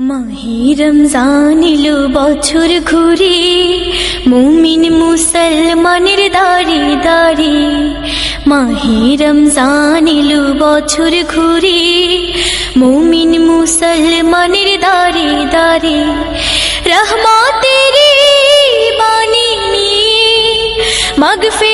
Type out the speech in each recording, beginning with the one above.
মাহে রমজান এলো বছর ঘুরে, মুমিন মুসলমানের দাঁড়ে দাঁড়ে। মাহে রমজান এলো বছর ঘুরে, মুমিন মুসলমানের দাঁড়ে দাঁড়ে। রহমাতের বাণী নিয়ে মগফিরাতের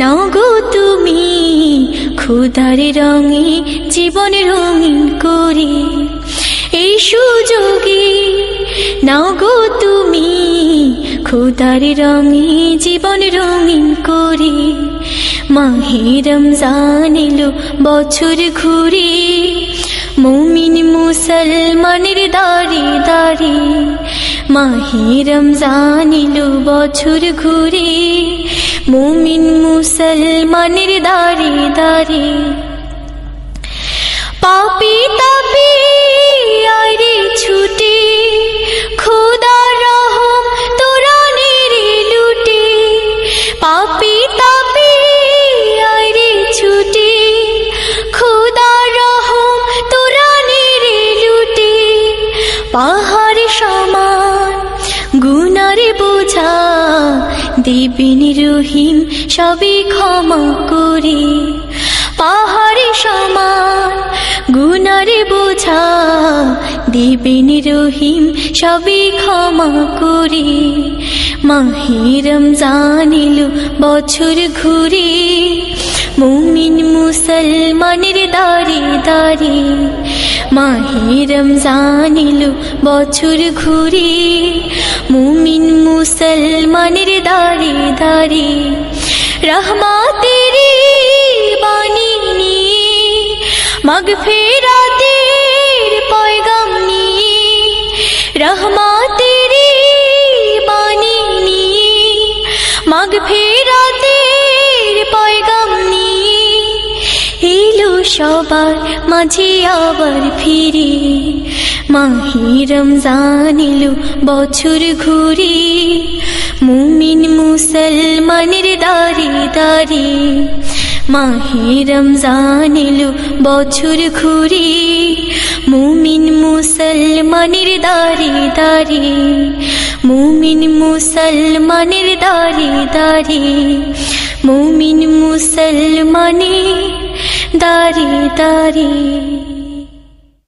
নাও গো তুমি খুদার রঙে, জীবন রঙিন করে এই সুযোগে নাও গো তুমি খুদার রঙে, জীবন রঙিন করে মাহে রমজান এলো বছর ঘুরে। মুমিন মুসলমানের দাঁড়ে দাঁড়ে মাহে রমজান এলো বছর ঘুরে। মুমিন মুসলমানের দাঁড়ে দাঁড়ে। পাপি তাপি আরে ছুটে খোদার রহম তোরা নেরে লুটে। পাপি তাপি আরে ছুটে খোদার রহম তোরা নেরে লুটে। পাহাড় দেবেন রহিম সবে ক্ষমা করে। পাহাড়ে সমান গুনারে বোঝা, দেবেন রহিম সবে ক্ষমা করে। মাহে রমজান এলো, বছর ঘুরে। মুমিন মুসলমানের দাঁড়ে দাঁড়ে মাহে রমজান এলো, বছর ঘুরে। মুমিন মুসলমানের দাঁড়ে দাঁড়ে রহমাতের বাণী নিয়ে মগফিরাতের পয়গাম নিয়ে, রহমাতের বাণী নিয়ে মগফিরাতের পয়গাম নিয়ে সবার মাঝে আবার ফিরে। মাহে রমজান এলো বছর ঘুরে, মুমিন মুসলমানের দাঁড়ে দাঁড়ে মাহে রমজান এলো বছর ঘুরে, মুমিন মুসলমানের দাঁড়ে দাঁড়ে মুমিন মুসলমানের দাঁড়ে দাঁড়ে মুমিন মুসলমানের দাঁড়ে দাঁড়ে